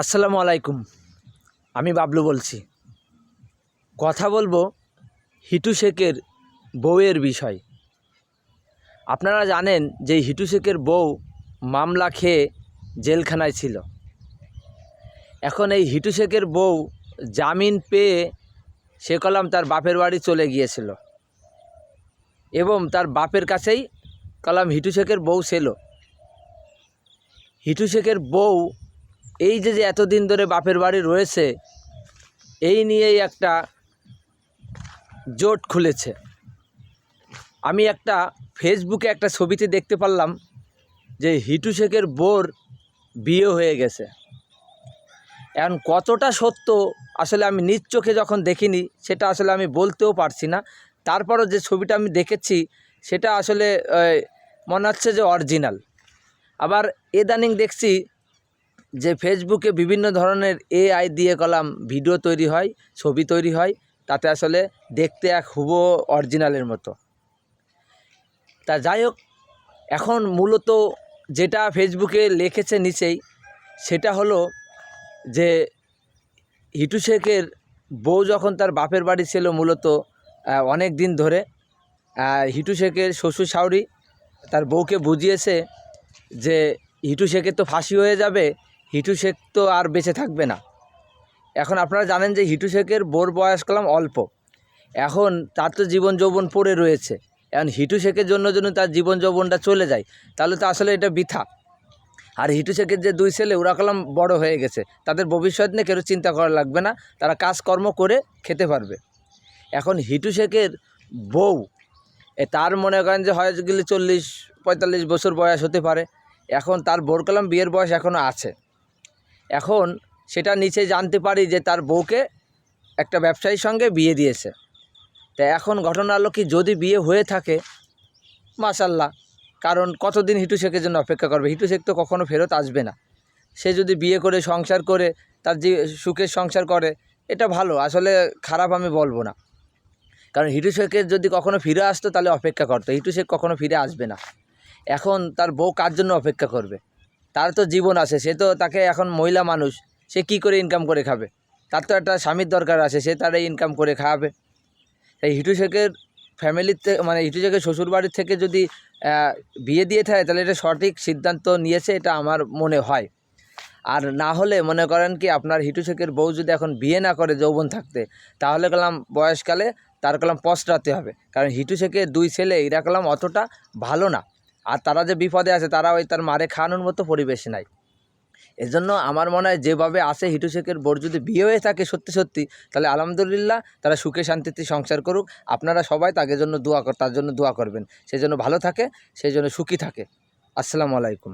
আসসালামু আলাইকুম। আমি বাবলু বলছি। কথা বলব হিটু শেখের বউয়ের বিষয়। আপনারা জানেন যে হিটু শেখের বউ মামলা খেয়ে জেলখানায় ছিল। এখন এই হিটু শেখের বউ জামিন পেয়ে সে কলাম তার বাপের বাড়ি চলে গিয়েছিল। এবং তার বাপের কাছেই কলাম হিটু শেখের বউ ছিল। হিটু শেখের বউ এই যে যে এতদিন ধরে বাপের বাড়ি রয়েছে, এই নিয়েই একটা জোট খুলেছে। আমি একটা ফেসবুকে একটা ছবিতে দেখতে পারলাম যে হিটু শেখের বোর বিয়ে হয়ে গেছে। এখন কতটা সত্য আসলে আমি নিজ চোখে যখন দেখিনি, সেটা আসলে আমি বলতেও পারছি না। তারপরও যে ছবিটা আমি দেখেছি, সেটা আসলে মনে হচ্ছে যে অরিজিনাল আবার এদানিং দেখছি যে ফেসবুকে বিভিন্ন ধরনের এআই দিয়ে কলাম ভিডিও তৈরি হয়, ছবি তৈরি হয়, তাতে আসলে দেখতে এক হুবো অরিজিনালের মতো। তা যাই হোক, এখন মূলত যেটা ফেসবুকে লিখেছে নিচেই, সেটা হলো যে হিটু শেখের বউ যখন তার বাপের বাড়ি ছিল মূলত অনেক দিন ধরে হিটু শেখের শ্বশুর শাউরি তার বউকে বুঝিয়েছে যে হিটু শেখের তো ফাঁসি হয়ে যাবে হিটু শেখ তো আর বেঁচে থাকবে না। এখন আপনারা জানেন যে হিটু শেখের বোর বয়স কলাম অল্প। এখন তার তো জীবন যৌবন পড়ে রয়েছে। এখন হিটু শেখের জন্য যদি তার জীবন যৌবনটা চলে যায়, তাহলে তো আসলে এটা বৃথা। আর হিটু শেখের যে দুই ছেলে, ওরা কলাম বড় হয়ে গেছে। তাদের ভবিষ্যৎ নিয়ে কেউ চিন্তা করা লাগবে না, তারা কাজকর্ম করে খেতে পারবে। এখন হিটু শেখের বউ তার মনে করেন যে হয়তো গেলে চল্লিশ, পঁয়তাল্লিশ বছর বয়স হতে পারে। এখন তার বোর কলাম বিয়ের বয়স এখনও আছে। এখন সেটা নিচে জানতে পারি যে তার বউকে একটা ব্যবসায়ীর সঙ্গে বিয়ে দিয়েছে। তা এখন ঘটনা হলো কি যদি বিয়ে হয়ে থাকে, মাশাল্লাহ, কারণ কতদিন হিটু শেখের জন্য অপেক্ষা করবে? হিটু শেখ তো কখনও ফেরত আসবে না। সে যদি বিয়ে করে, সংসার করে, তার যে সুখের সংসার করে, এটা ভালো, আসলে খারাপ আমি বলব না। কারণ হিটু শেখের যদি কখনো ফিরে আসতো, তাহলে অপেক্ষা করতো। হিটু শেখ কখনও ফিরে আসবে না। এখন তার বউ কার জন্য অপেক্ষা করবে? তার তো জীবন আছে, সে তো তাকে এখন মহিলা মানুষ, সে কি করে ইনকাম করে খাবে? তার তো একটা স্বামীর দরকার আছে, সে তার ইনকাম করে খাওয়াবে তাই হিটু শেখের ফ্যামিলির মানে হিটু শেখের শ্বশুরবাড়ির থেকে যদি বিয়ে দিয়ে থাকে, তাহলে এটা সঠিক সিদ্ধান্ত নিয়েছে, এটা আমার মনে হয়। আর না হলে মনে করেন কি, আপনার হিটু শেখের বউ যদি এখন বিয়ে না করে যৌবন থাকতে, তাহলে কলাম বয়সকালে তার কলাম পস্তাতে হবে। কারণ হিটু শেখের দুই ছেলে, এরা কলাম অতটা ভালো না। আর তারা যে বিপদে আছে, তারা ওই তার মারে খাওয়ানোর মতো পরিবেশ নাই। এজন্য আমার মনে হয় যেভাবে আসে হিটু শেখের বোর যদি বিয়ে হয়ে থাকে সত্যি সত্যি, তাহলে আলহামদুলিল্লাহ তারা সুখে শান্তিতে সংসার করুক। আপনারা সবাই তাকে জন্য দোয়া কর, তার জন্য দোয়া করবেন। সেই জন্য ভালো থাকে সেই জন্য সুখী থাকে। আসসালামু আলাইকুম।